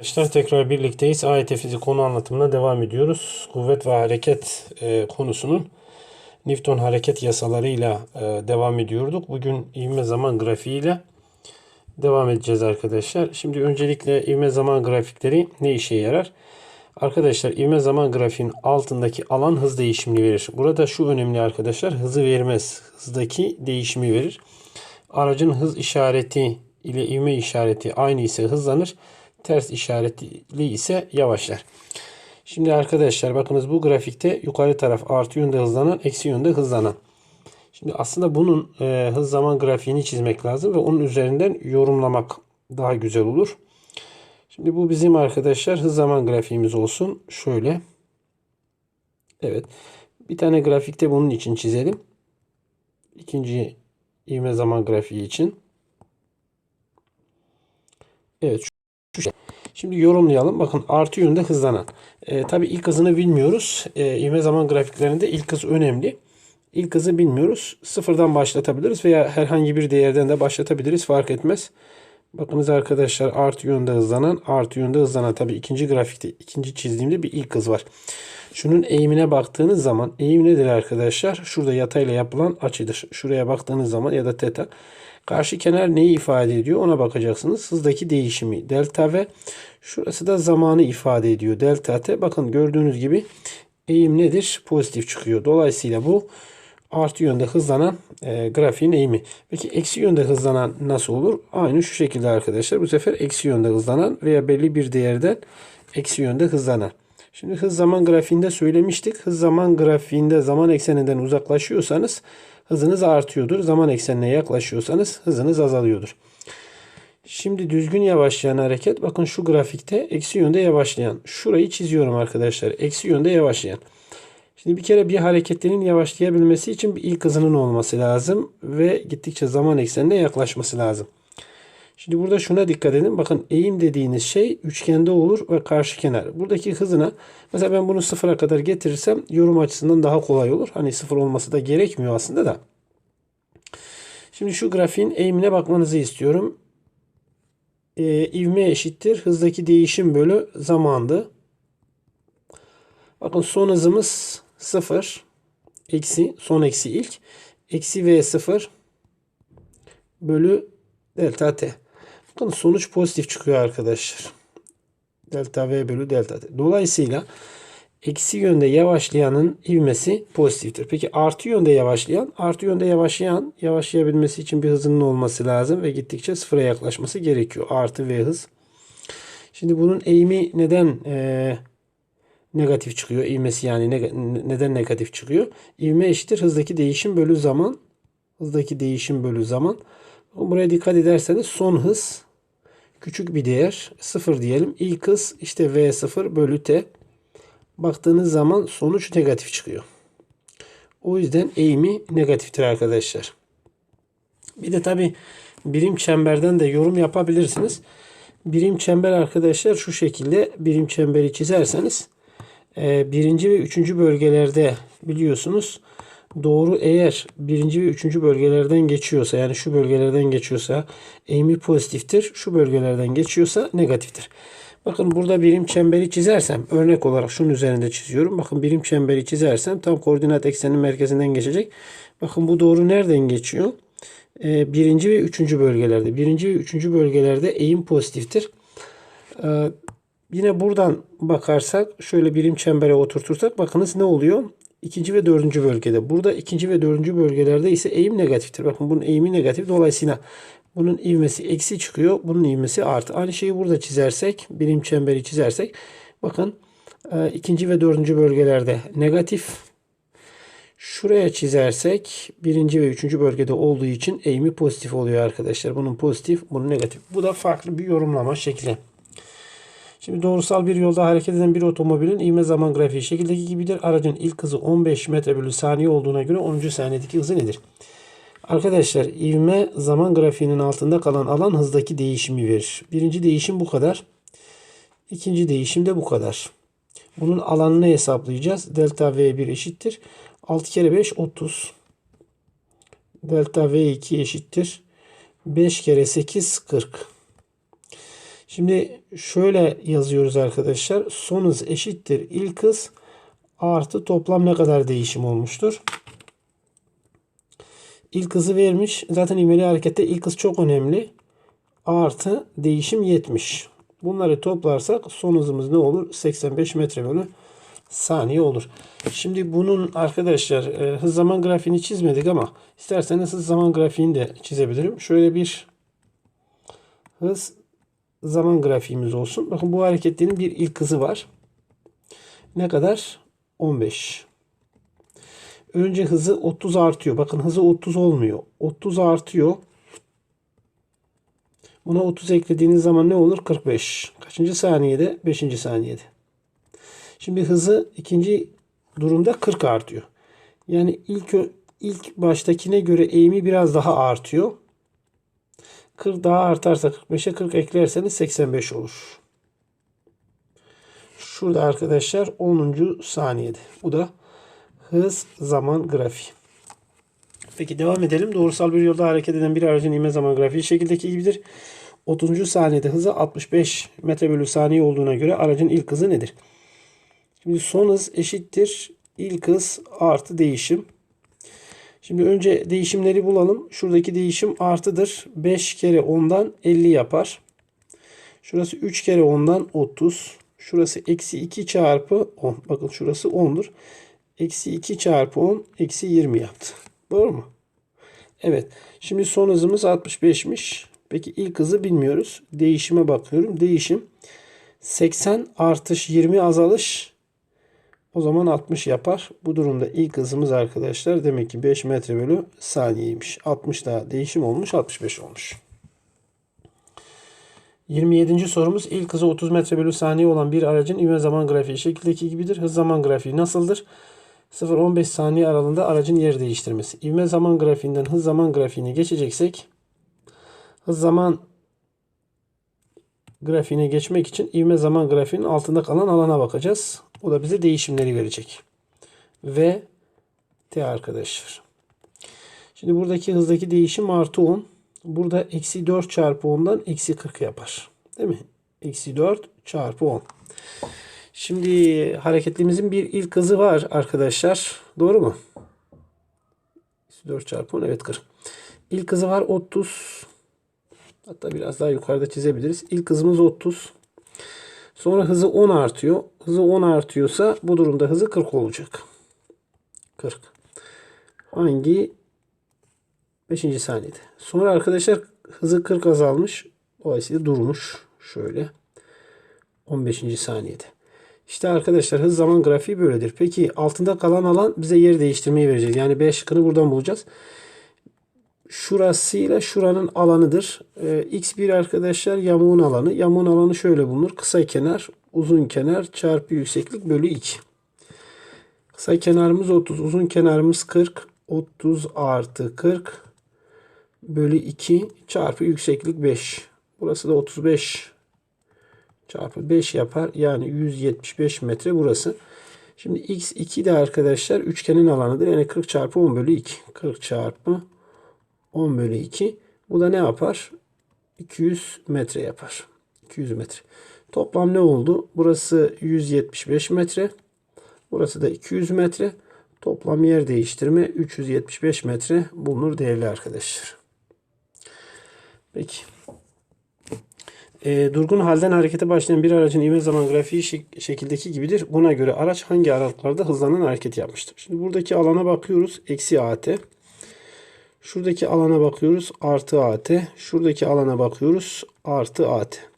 Arkadaşlar tekrar birlikteyiz. AYT fizik konu anlatımına devam ediyoruz. Kuvvet ve hareket e, konusunun Newton hareket yasalarıyla e, devam ediyorduk. Bugün ivme zaman grafiğiyle devam edeceğiz arkadaşlar. Şimdi öncelikle ivme zaman grafikleri ne işe yarar? Arkadaşlar ivme zaman grafiğin altındaki alan hız değişimini verir. Burada şu önemli arkadaşlar hızı vermez. Hızdaki değişimi verir. Aracın hız işareti ile ivme işareti aynı ise hızlanır. Ters işaretli ise yavaşlar. Şimdi arkadaşlar bakınız bu grafikte yukarı taraf artı yönde hızlanan, eksi yönde hızlanan. Şimdi aslında bunun e, hız zaman grafiğini çizmek lazım ve onun üzerinden yorumlamak daha güzel olur. Şimdi bu bizim arkadaşlar hız zaman grafiğimiz olsun. Şöyle. Evet. Bir tane grafikte bunun için çizelim. İkinci ivme zaman grafiği için. Evet. Şu. Şimdi yorumlayalım. Bakın artı yönde hızlanan. E, Tabi ilk hızını bilmiyoruz. E, ivme zaman grafiklerinde ilk hız önemli. İlk hızı bilmiyoruz. Sıfırdan başlatabiliriz veya herhangi bir değerden de başlatabiliriz. Fark etmez. Bakınız arkadaşlar artı yönde hızlanan, artı yönde hızlanan. Tabi ikinci grafikte, ikinci çizdiğimde bir ilk hız var. Şunun eğimine baktığınız zaman eğim nedir arkadaşlar? Şurada yatayla yapılan açıdır. Şuraya baktığınız zaman ya da teta. Karşı kenar neyi ifade ediyor ona bakacaksınız. Hızdaki değişimi delta v. Şurası da zamanı ifade ediyor delta t. Bakın gördüğünüz gibi eğim nedir? Pozitif çıkıyor. Dolayısıyla bu artı yönde hızlanan e, grafiğin eğimi. Peki eksi yönde hızlanan nasıl olur? Aynı şu şekilde arkadaşlar. Bu sefer eksi yönde hızlanan veya belli bir değerden eksi yönde hızlanan. Şimdi hız zaman grafiğinde söylemiştik. Hız zaman grafiğinde zaman ekseninden uzaklaşıyorsanız hızınız artıyordur. Zaman eksenine yaklaşıyorsanız hızınız azalıyordur. Şimdi düzgün yavaşlayan hareket bakın şu grafikte eksi yönde yavaşlayan. Şurayı çiziyorum arkadaşlar. Eksi yönde yavaşlayan. Şimdi bir kere bir hareketlerin yavaşlayabilmesi için bir ilk hızının olması lazım ve gittikçe zaman eksenine yaklaşması lazım. Şimdi burada şuna dikkat edin. Bakın eğim dediğiniz şey üçgende olur ve karşı kenar. Buradaki hızına mesela ben bunu sıfıra kadar getirirsem yorum açısından daha kolay olur. Hani sıfır olması da gerekmiyor aslında da. Şimdi şu grafiğin eğimine bakmanızı istiyorum. Ee, ivme eşittir. Hızdaki değişim bölü zamandı. Bakın son hızımız 0 eksi son eksi ilk eksi v 0 bölü delta t. Bakın sonuç pozitif çıkıyor arkadaşlar. Delta v bölü delta t. Dolayısıyla eksi yönde yavaşlayanın ivmesi pozitiftir. Peki artı yönde yavaşlayan, artı yönde yavaşlayan yavaşlayabilmesi için bir hızının olması lazım ve gittikçe sıfıra yaklaşması gerekiyor. Artı v hız. Şimdi bunun eğimi neden e, negatif çıkıyor? İvmesi yani neg neden negatif çıkıyor? İvme eşittir hızdaki değişim bölü zaman. Hızdaki değişim bölü zaman. Buraya dikkat ederseniz son hız küçük bir değer. 0 diyelim. İlk hız işte V0 bölü T. Baktığınız zaman sonuç negatif çıkıyor. O yüzden eğimi negatiftir arkadaşlar. Bir de tabi birim çemberden de yorum yapabilirsiniz. Birim çember arkadaşlar şu şekilde birim çemberi çizerseniz e, birinci ve üçüncü bölgelerde biliyorsunuz doğru eğer birinci ve üçüncü bölgelerden geçiyorsa yani şu bölgelerden geçiyorsa eğimi pozitiftir. Şu bölgelerden geçiyorsa negatiftir. Bakın burada birim çemberi çizersem örnek olarak şunun üzerinde çiziyorum. Bakın birim çemberi çizersem tam koordinat ekseninin merkezinden geçecek. Bakın bu doğru nereden geçiyor? Ee, birinci ve üçüncü bölgelerde. Birinci ve üçüncü bölgelerde eğim pozitiftir. Ee, yine buradan bakarsak şöyle birim çembere oturtursak bakınız ne oluyor? İkinci ve dördüncü bölgede. Burada ikinci ve dördüncü bölgelerde ise eğim negatiftir. Bakın bunun eğimi negatif. Dolayısıyla bunun ivmesi eksi çıkıyor. Bunun ivmesi artı. Aynı şeyi burada çizersek, birim çemberi çizersek bakın e, ikinci ve dördüncü bölgelerde negatif. Şuraya çizersek birinci ve üçüncü bölgede olduğu için eğimi pozitif oluyor arkadaşlar. Bunun pozitif, bunun negatif. Bu da farklı bir yorumlama şekli. Şimdi doğrusal bir yolda hareket eden bir otomobilin ivme zaman grafiği şekildeki gibidir. Aracın ilk hızı 15 metre bölü saniye olduğuna göre 10. saniyedeki hızı nedir? Arkadaşlar ivme zaman grafiğinin altında kalan alan hızdaki değişimi verir. Birinci değişim bu kadar. İkinci değişim de bu kadar. Bunun alanını hesaplayacağız. Delta V1 eşittir. 6 kere 5 30. Delta V2 eşittir. 5 kere 8 40. Şimdi şöyle yazıyoruz arkadaşlar. Son hız eşittir ilk hız artı toplam ne kadar değişim olmuştur. İlk hızı vermiş. Zaten ivmeli harekette ilk hız çok önemli. Artı değişim 70. Bunları toplarsak son hızımız ne olur? 85 metre bölü saniye olur. Şimdi bunun arkadaşlar e, hız zaman grafiğini çizmedik ama isterseniz hız zaman grafiğini de çizebilirim. Şöyle bir hız zaman grafiğimiz olsun. Bakın bu hareketlerin bir ilk hızı var. Ne kadar? 15. Önce hızı 30 artıyor. Bakın hızı 30 olmuyor. 30 artıyor. Buna 30 eklediğiniz zaman ne olur? 45. Kaçıncı saniyede? 5. saniyede. Şimdi hızı ikinci durumda 40 artıyor. Yani ilk ilk baştakine göre eğimi biraz daha artıyor. 40 daha artarsa 45'e 40 eklerseniz 85 olur. Şurada arkadaşlar 10. saniyede. Bu da hız zaman grafiği. Peki devam edelim. Doğrusal bir yolda hareket eden bir aracın ivme zaman grafiği şekildeki gibidir. 30. saniyede hızı 65 metre bölü saniye olduğuna göre aracın ilk hızı nedir? Şimdi son hız eşittir ilk hız artı değişim. Şimdi önce değişimleri bulalım. Şuradaki değişim artıdır. 5 kere 10'dan 50 yapar. Şurası 3 kere 10'dan 30. Şurası eksi 2 çarpı 10. Bakın şurası 10'dur. Eksi 2 çarpı 10 eksi 20 yaptı. Doğru mu? Evet. Şimdi son hızımız 65'miş. Peki ilk hızı bilmiyoruz. Değişime bakıyorum. Değişim 80 artış 20 azalış o zaman 60 yapar. Bu durumda ilk hızımız arkadaşlar demek ki 5 metre bölü saniyeymiş. 60 da değişim olmuş 65 olmuş. 27. sorumuz ilk hızı 30 metre bölü saniye olan bir aracın ivme zaman grafiği şekildeki gibidir. Hız zaman grafiği nasıldır? 0-15 saniye aralığında aracın yer değiştirmesi. İvme zaman grafiğinden hız zaman grafiğine geçeceksek hız zaman grafiğine geçmek için ivme zaman grafiğinin altında kalan alana bakacağız. O da bize değişimleri verecek. Ve T arkadaşlar. Şimdi buradaki hızdaki değişim artı 10. Burada eksi 4 çarpı 10'dan eksi 40 yapar. Değil mi? Eksi 4 çarpı 10. Şimdi hareketlimizin bir ilk hızı var arkadaşlar. Doğru mu? Eksi 4 çarpı 10 evet 40. İlk hızı var 30. Hatta biraz daha yukarıda çizebiliriz. İlk hızımız 30. Sonra hızı 10 artıyor. Hızı 10 artıyorsa bu durumda hızı 40 olacak. 40. Hangi? 5. saniyede. Sonra arkadaşlar hızı 40 azalmış. Dolayısıyla durmuş. Şöyle. 15. saniyede. İşte arkadaşlar hız zaman grafiği böyledir. Peki altında kalan alan bize yer değiştirmeyi verecek. Yani B şıkkını buradan bulacağız. Şurasıyla şuranın alanıdır. Ee, X1 arkadaşlar yamuğun alanı. Yamuğun alanı şöyle bulunur. Kısa kenar, uzun kenar çarpı yükseklik bölü 2. Kısa kenarımız 30, uzun kenarımız 40. 30 artı 40 bölü 2 çarpı yükseklik 5. Burası da 35 çarpı 5 yapar. Yani 175 metre burası. Şimdi x2 de arkadaşlar üçgenin alanıdır. Yani 40 çarpı 10 bölü 2. 40 çarpı 10 bölü 2. Bu da ne yapar? 200 metre yapar. 200 metre. Toplam ne oldu? Burası 175 metre. Burası da 200 metre. Toplam yer değiştirme 375 metre bulunur değerli arkadaşlar. Peki. E, durgun halden harekete başlayan bir aracın ivme zaman grafiği şek- şekildeki gibidir. Buna göre araç hangi aralıklarda hızlanan hareket yapmıştır? Şimdi buradaki alana bakıyoruz. Eksi AT. Şuradaki alana bakıyoruz. Artı AT. Şuradaki alana bakıyoruz. Artı AT.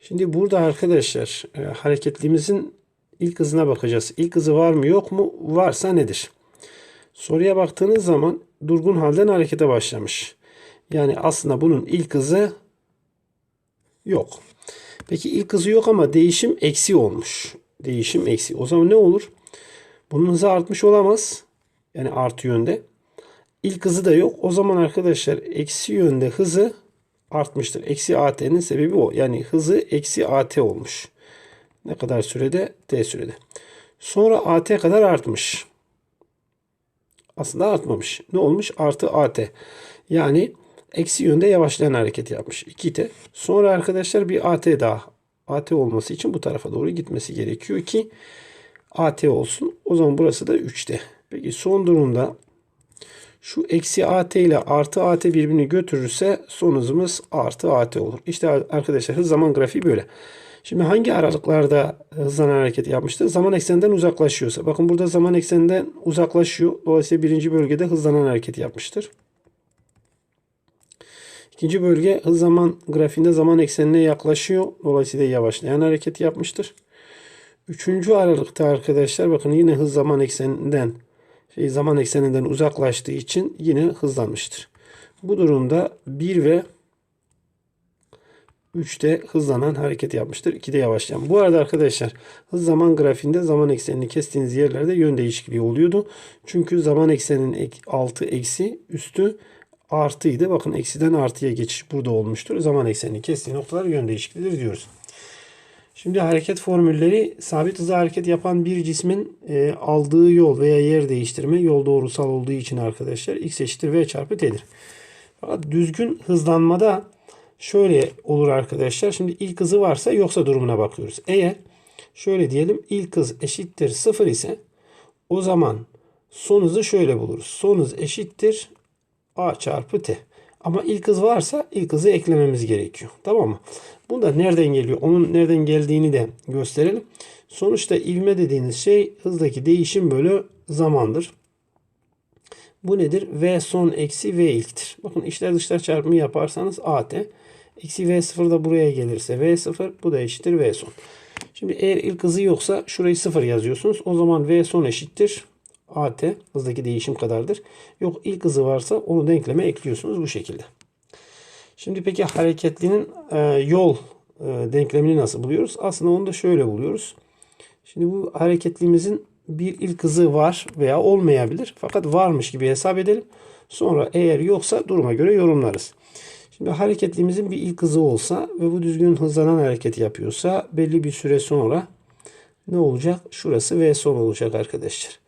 Şimdi burada arkadaşlar e, hareketliğimizin ilk hızına bakacağız. İlk hızı var mı yok mu? Varsa nedir? Soruya baktığınız zaman durgun halden harekete başlamış. Yani aslında bunun ilk hızı yok. Peki ilk hızı yok ama değişim eksi olmuş. Değişim eksi. O zaman ne olur? Bunun hızı artmış olamaz. Yani artı yönde. İlk hızı da yok. O zaman arkadaşlar eksi yönde hızı artmıştır. Eksi AT'nin sebebi o. Yani hızı eksi AT olmuş. Ne kadar sürede? T sürede. Sonra AT kadar artmış. Aslında artmamış. Ne olmuş? Artı AT. Yani eksi yönde yavaşlayan hareket yapmış. 2t. Sonra arkadaşlar bir at daha. at olması için bu tarafa doğru gitmesi gerekiyor ki at olsun. O zaman burası da 3t. Peki son durumda şu eksi at ile artı at birbirini götürürse son hızımız artı at olur. İşte arkadaşlar hız zaman grafiği böyle. Şimdi hangi aralıklarda hızlanan hareket yapmıştır? Zaman ekseninden uzaklaşıyorsa. Bakın burada zaman ekseninden uzaklaşıyor. Dolayısıyla birinci bölgede hızlanan hareket yapmıştır. İkinci bölge hız zaman grafiğinde zaman eksenine yaklaşıyor. Dolayısıyla yavaşlayan hareket yapmıştır. Üçüncü aralıkta arkadaşlar bakın yine hız zaman ekseninden şey, zaman ekseninden uzaklaştığı için yine hızlanmıştır. Bu durumda 1 ve 3'te hızlanan hareket yapmıştır. 2'de yavaşlayan. Bu arada arkadaşlar hız zaman grafiğinde zaman eksenini kestiğiniz yerlerde yön değişikliği oluyordu. Çünkü zaman ekseninin altı eksi üstü artıydı. Bakın eksiden artıya geçiş burada olmuştur. Zaman eksenini kestiği noktalar yön değişikliğidir diyoruz. Şimdi hareket formülleri sabit hızla hareket yapan bir cismin e, aldığı yol veya yer değiştirme yol doğrusal olduğu için arkadaşlar x eşittir v çarpı t'dir. Fakat düzgün hızlanmada şöyle olur arkadaşlar. Şimdi ilk hızı varsa yoksa durumuna bakıyoruz. Eğer şöyle diyelim ilk hız eşittir 0 ise o zaman son hızı şöyle buluruz. Son hız eşittir a çarpı t. Ama ilk hız varsa ilk hızı eklememiz gerekiyor. Tamam mı? Bu da nereden geliyor? Onun nereden geldiğini de gösterelim. Sonuçta ivme dediğiniz şey hızdaki değişim bölü zamandır. Bu nedir? V son eksi V ilktir. Bakın içler dışlar çarpımı yaparsanız AT. Eksi V0 da buraya gelirse V0 bu da eşittir V son. Şimdi eğer ilk hızı yoksa şurayı 0 yazıyorsunuz. O zaman V son eşittir AT hızdaki değişim kadardır. Yok ilk hızı varsa onu denkleme ekliyorsunuz bu şekilde. Şimdi peki hareketlinin e, yol e, denklemini nasıl buluyoruz? Aslında onu da şöyle buluyoruz. Şimdi bu hareketliğimizin bir ilk hızı var veya olmayabilir. Fakat varmış gibi hesap edelim. Sonra eğer yoksa duruma göre yorumlarız. Şimdi hareketliğimizin bir ilk hızı olsa ve bu düzgün hızlanan hareket yapıyorsa belli bir süre sonra ne olacak? Şurası V son olacak arkadaşlar.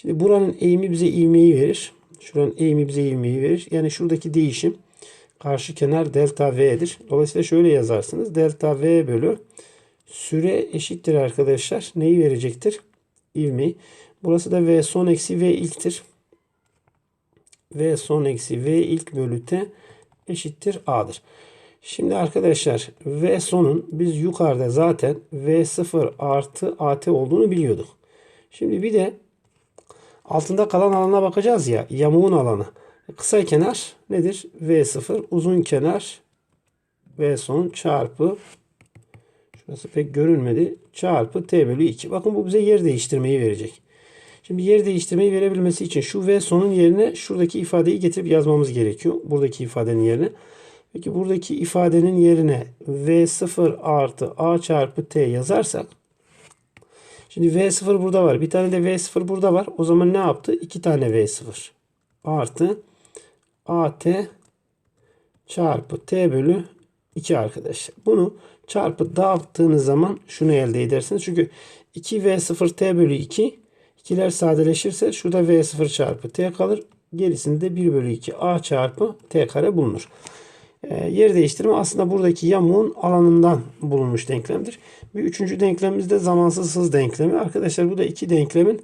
Şimdi buranın eğimi bize ivmeyi verir. Şuranın eğimi bize ivmeyi verir. Yani şuradaki değişim karşı kenar delta V'dir. Dolayısıyla şöyle yazarsınız. Delta V bölü süre eşittir arkadaşlar. Neyi verecektir? İvmeyi. Burası da V son eksi V ilktir. V son eksi V ilk bölü T eşittir A'dır. Şimdi arkadaşlar V sonun biz yukarıda zaten V0 artı AT olduğunu biliyorduk. Şimdi bir de altında kalan alana bakacağız ya. Yamuğun alanı. Kısa kenar nedir? V0. Uzun kenar V son çarpı şurası pek görünmedi. Çarpı T bölü 2. Bakın bu bize yer değiştirmeyi verecek. Şimdi yer değiştirmeyi verebilmesi için şu V sonun yerine şuradaki ifadeyi getirip yazmamız gerekiyor. Buradaki ifadenin yerine. Peki buradaki ifadenin yerine V0 artı A çarpı T yazarsak Şimdi V0 burada var. Bir tane de V0 burada var. O zaman ne yaptı? İki tane V0 artı AT çarpı T bölü 2 arkadaşlar. Bunu çarpı dağıttığınız zaman şunu elde edersiniz. Çünkü 2V0T bölü 2 ikiler sadeleşirse şurada V0 çarpı T kalır. Gerisinde 1 bölü 2 A çarpı T kare bulunur. E, yer değiştirme aslında buradaki yamuğun alanından bulunmuş denklemdir. Bir üçüncü denklemimiz de zamansız hız denklemi. Arkadaşlar bu da iki denklemin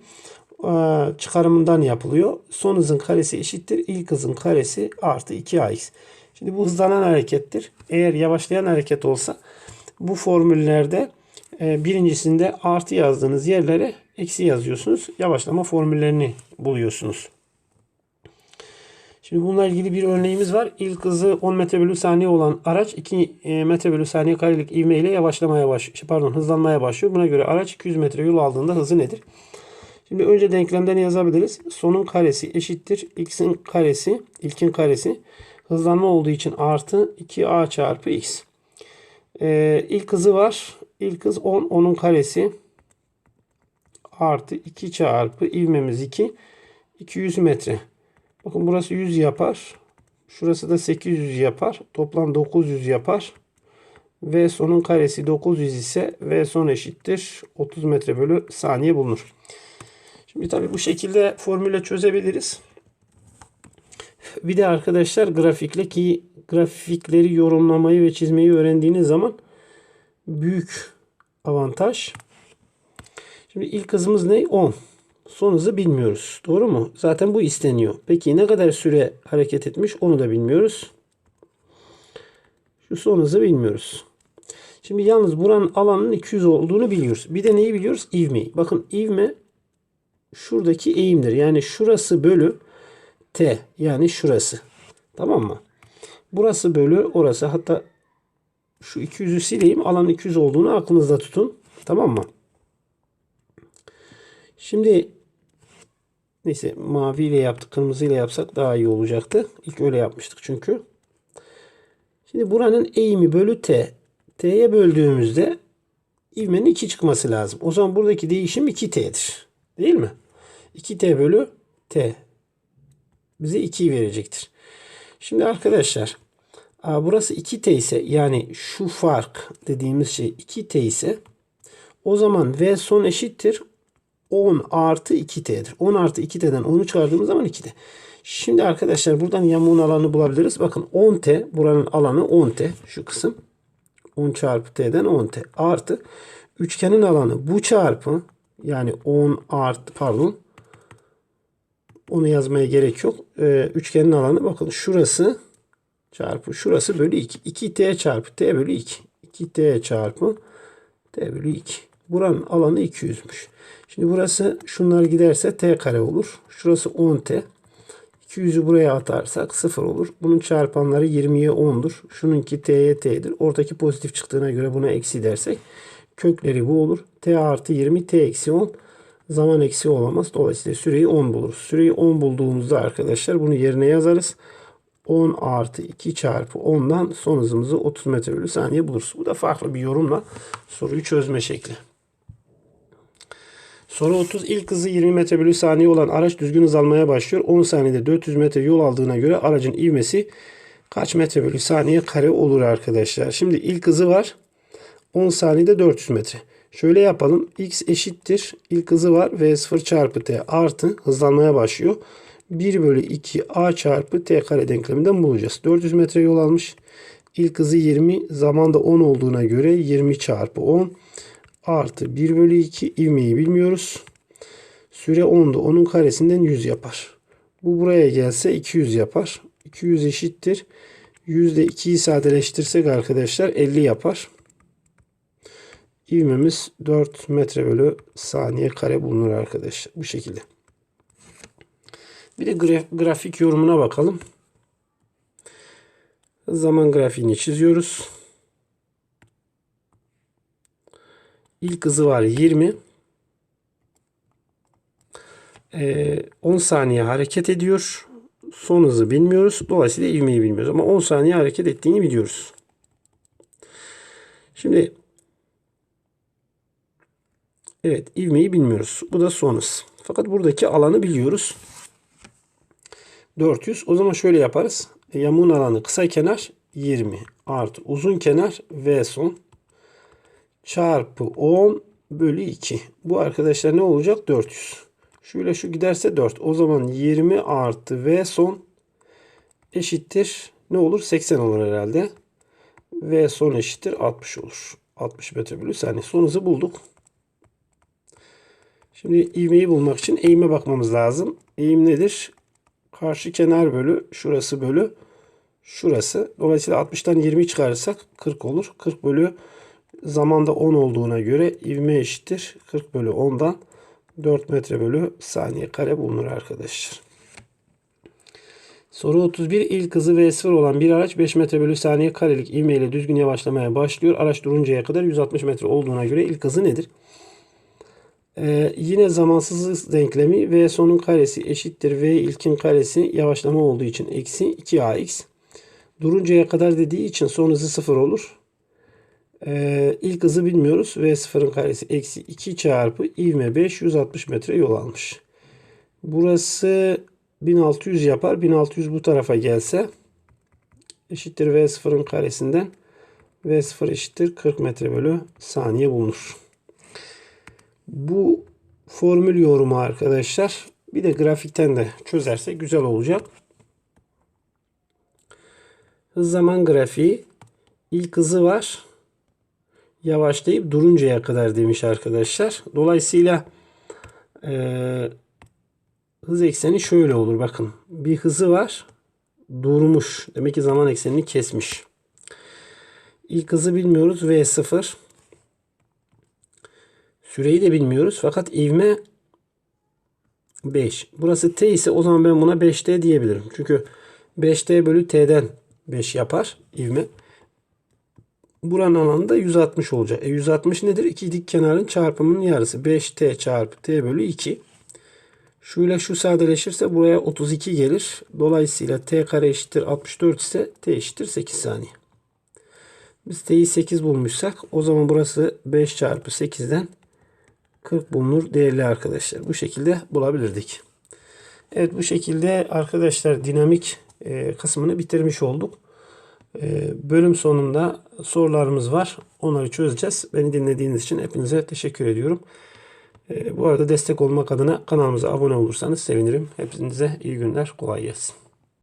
e, çıkarımından yapılıyor. Son hızın karesi eşittir. İlk hızın karesi artı 2ax. Şimdi bu hızlanan harekettir. Eğer yavaşlayan hareket olsa bu formüllerde e, birincisinde artı yazdığınız yerlere eksi yazıyorsunuz. Yavaşlama formüllerini buluyorsunuz. Şimdi bununla ilgili bir örneğimiz var. İlk hızı 10 metre bölü saniye olan araç 2 e, metre bölü saniye karelik ivme ile yavaşlamaya başlıyor. Pardon hızlanmaya başlıyor. Buna göre araç 200 metre yol aldığında hızı nedir? Şimdi önce denklemden yazabiliriz. Sonun karesi eşittir. X'in karesi, ilkin karesi. Hızlanma olduğu için artı 2A çarpı X. Ee, ilk hızı var. İlk hız 10. 10'un karesi artı 2 çarpı ivmemiz 2. 200 metre. Bakın burası 100 yapar. Şurası da 800 yapar. Toplam 900 yapar. V sonun karesi 900 ise V son eşittir. 30 metre bölü saniye bulunur. Şimdi tabii bu şekilde formüle çözebiliriz. Bir de arkadaşlar grafikle ki grafikleri yorumlamayı ve çizmeyi öğrendiğiniz zaman büyük avantaj. Şimdi ilk hızımız ne? 10. Son hızı bilmiyoruz. Doğru mu? Zaten bu isteniyor. Peki ne kadar süre hareket etmiş onu da bilmiyoruz. Şu son hızı bilmiyoruz. Şimdi yalnız buranın alanının 200 olduğunu biliyoruz. Bir de neyi biliyoruz? İvmeyi. Bakın ivme şuradaki eğimdir. Yani şurası bölü t. Yani şurası. Tamam mı? Burası bölü orası. Hatta şu 200'ü sileyim. Alanın 200 olduğunu aklınızda tutun. Tamam mı? Şimdi neyse maviyle yaptık. Kırmızıyla yapsak daha iyi olacaktı. İlk öyle yapmıştık çünkü. Şimdi buranın eğimi bölü t. t'ye böldüğümüzde ivmenin 2 çıkması lazım. O zaman buradaki değişim 2t'dir. Değil mi? 2t bölü t bize 2'yi verecektir. Şimdi arkadaşlar burası 2t ise yani şu fark dediğimiz şey 2t ise o zaman v son eşittir 10 artı 2t'dir. 10 artı 2t'den 10'u çıkardığımız zaman 2t. Şimdi arkadaşlar buradan yamuğun alanı bulabiliriz. Bakın 10t buranın alanı 10t şu kısım. 10 çarpı t'den 10t artı üçgenin alanı bu çarpı yani 10 artı pardon onu yazmaya gerek yok. Ee, üçgenin alanı bakın şurası çarpı şurası bölü 2. 2t çarpı t bölü 2. 2t çarpı t bölü 2. Buranın alanı 200'müş. Şimdi burası şunlar giderse t kare olur. Şurası 10t. 200'ü buraya atarsak 0 olur. Bunun çarpanları 20'ye 10'dur. Şununki t'ye t'dir. Ortaki pozitif çıktığına göre buna eksi dersek kökleri bu olur. t artı 20 t eksi 10 zaman eksi olamaz. Dolayısıyla süreyi 10 buluruz. Süreyi 10 bulduğumuzda arkadaşlar bunu yerine yazarız. 10 artı 2 çarpı 10'dan son hızımızı 30 metre bölü saniye buluruz. Bu da farklı bir yorumla soruyu çözme şekli. Soru 30. İlk hızı 20 metre bölü saniye olan araç düzgün hız almaya başlıyor. 10 saniyede 400 metre yol aldığına göre aracın ivmesi kaç metre bölü saniye kare olur arkadaşlar. Şimdi ilk hızı var. 10 saniyede 400 metre. Şöyle yapalım. X eşittir. İlk hızı var. V0 çarpı T artı hızlanmaya başlıyor. 1 bölü 2 A çarpı T kare denkleminden bulacağız. 400 metre yol almış. İlk hızı 20. Zamanda 10 olduğuna göre 20 çarpı 10 artı 1 bölü 2 ivmeyi bilmiyoruz. Süre 10'da 10'un karesinden 100 yapar. Bu buraya gelse 200 yapar. 200 eşittir. Yüzde 2'yi sadeleştirsek arkadaşlar 50 yapar. İvmemiz 4 metre bölü saniye kare bulunur arkadaşlar. Bu şekilde. Bir de graf grafik yorumuna bakalım. Zaman grafiğini çiziyoruz. İlk hızı var 20. Ee, 10 saniye hareket ediyor. Son hızı bilmiyoruz. Dolayısıyla ivmeyi bilmiyoruz. Ama 10 saniye hareket ettiğini biliyoruz. Şimdi Evet ivmeyi bilmiyoruz. Bu da son hız. Fakat buradaki alanı biliyoruz. 400. O zaman şöyle yaparız. Yamuğun alanı kısa kenar 20 artı uzun kenar V son çarpı 10 bölü 2. Bu arkadaşlar ne olacak? 400. Şöyle şu giderse 4. O zaman 20 artı V son eşittir. Ne olur? 80 olur herhalde. V son eşittir 60 olur. 60 metre bölü saniye. Son hızı bulduk. Şimdi ivmeyi bulmak için eğime bakmamız lazım. Eğim nedir? Karşı kenar bölü şurası bölü şurası. Dolayısıyla 60'tan 20 çıkarırsak 40 olur. 40 bölü zamanda 10 olduğuna göre ivme eşittir. 40 bölü 10'dan 4 metre bölü saniye kare bulunur arkadaşlar. Soru 31. İlk hızı V0 olan bir araç 5 metre bölü saniye karelik ivme ile düzgün yavaşlamaya başlıyor. Araç duruncaya kadar 160 metre olduğuna göre ilk hızı nedir? Ee, yine zamansız hız denklemi V sonun karesi eşittir V ilkin karesi yavaşlama olduğu için eksi 2AX. Duruncaya kadar dediği için son hızı 0 olur. Ee, ilk hızı bilmiyoruz. V sıfırın karesi eksi 2 çarpı ivme 5 160 metre yol almış. Burası 1600 yapar. 1600 bu tarafa gelse eşittir V sıfırın karesinden V sıfır eşittir 40 metre bölü saniye bulunur. Bu formül yorumu arkadaşlar bir de grafikten de çözerse güzel olacak. Hız zaman grafiği ilk hızı var. Yavaşlayıp duruncaya kadar demiş arkadaşlar. Dolayısıyla eee, hız ekseni şöyle olur. Bakın bir hızı var. Durmuş. Demek ki zaman eksenini kesmiş. İlk hızı bilmiyoruz. V0. Süreyi de bilmiyoruz. Fakat ivme 5. Burası t ise o zaman ben buna 5t diyebilirim. Çünkü 5t bölü t'den 5 yapar ivme. Buranın alanı da 160 olacak. E 160 nedir? İki dik kenarın çarpımının yarısı. 5t çarpı t bölü 2. Şuyla şu sadeleşirse buraya 32 gelir. Dolayısıyla t kare eşittir 64 ise t eşittir 8 saniye. Biz t'yi 8 bulmuşsak o zaman burası 5 çarpı 8'den 40 bulunur değerli arkadaşlar. Bu şekilde bulabilirdik. Evet bu şekilde arkadaşlar dinamik e, kısmını bitirmiş olduk. E, bölüm sonunda sorularımız var. Onları çözeceğiz. Beni dinlediğiniz için hepinize teşekkür ediyorum. E, bu arada destek olmak adına kanalımıza abone olursanız sevinirim. Hepinize iyi günler. Kolay gelsin.